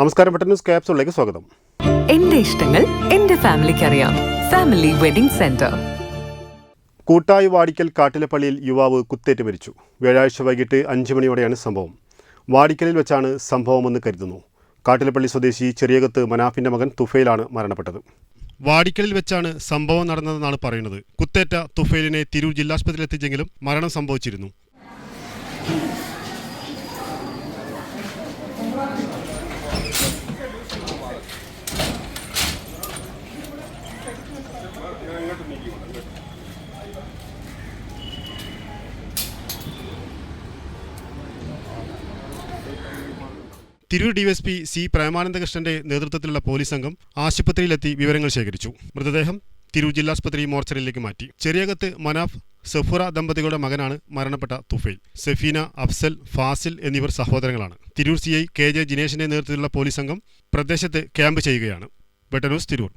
നമസ്കാരം പെട്ടെന്ന് ന്യൂസ് ക്യാപ്സുകളിലേക്ക് സ്വാഗതം. എന്റെ ഇഷ്ടങ്ങൾ എന്റെ ഫാമിലിക്ക് അറിയാം. Family wedding centre. കൂട്ടായി വാടിക്കൽ കാട്ടിലപ്പള്ളിയിൽ യുവാവ് കുത്തേറ്റ് മരിച്ചു. വ്യാഴാഴ്ച വൈകിട്ട് അഞ്ച് മണിയോടെയാണ് സംഭവം. വാടിക്കലിൽ വെച്ചാണ് സംഭവമെന്ന് കരുതുന്നു. കാട്ടിലപ്പള്ളി സ്വദേശി ചെറിയകത്ത് മനാഫിന്റെ മകൻ തുഫയിലാണ് മരണപ്പെട്ടത്. വാടിക്കലിൽ വെച്ചാണ് സംഭവം നടന്നതെന്നാണ് പറയുന്നത്. കുത്തേറ്റ തുഫയിലിനെ തിരൂർ ജില്ലാസ്പത്രിയിൽ എത്തിച്ചെങ്കിലും മരണം സംഭവിച്ചിരുന്നു. തിരൂർ ഡിവൈഎസ്പി സി പ്രേമാനന്ദകൃഷ്ണന്റെ നേതൃത്വത്തിലുള്ള പോലീസ് സംഘം ആശുപത്രിയിലെത്തി വിവരങ്ങൾ ശേഖരിച്ചു. മൃതദേഹം തിരൂർ ജില്ലാസ്പത്രി മോർച്ചറിയിലേക്ക് മാറ്റി. ചെറിയകത്ത് മനാഫ് സഫുറ ദമ്പതികളുടെ മകനാണ് മരണപ്പെട്ട തുഫൈൽ. സെഫീന അഫ്സൽ ഫാസിൽ എന്നിവർ സഹോദരങ്ങളാണ്. Tirur C I K J ജിനേഷിന്റെ നേതൃത്വത്തിലുള്ള പോലീസ് സംഘം പ്രദേശത്ത് ക്യാമ്പ് ചെയ്യുകയാണ്. ബെട്ടനൂസ് തിരൂർ.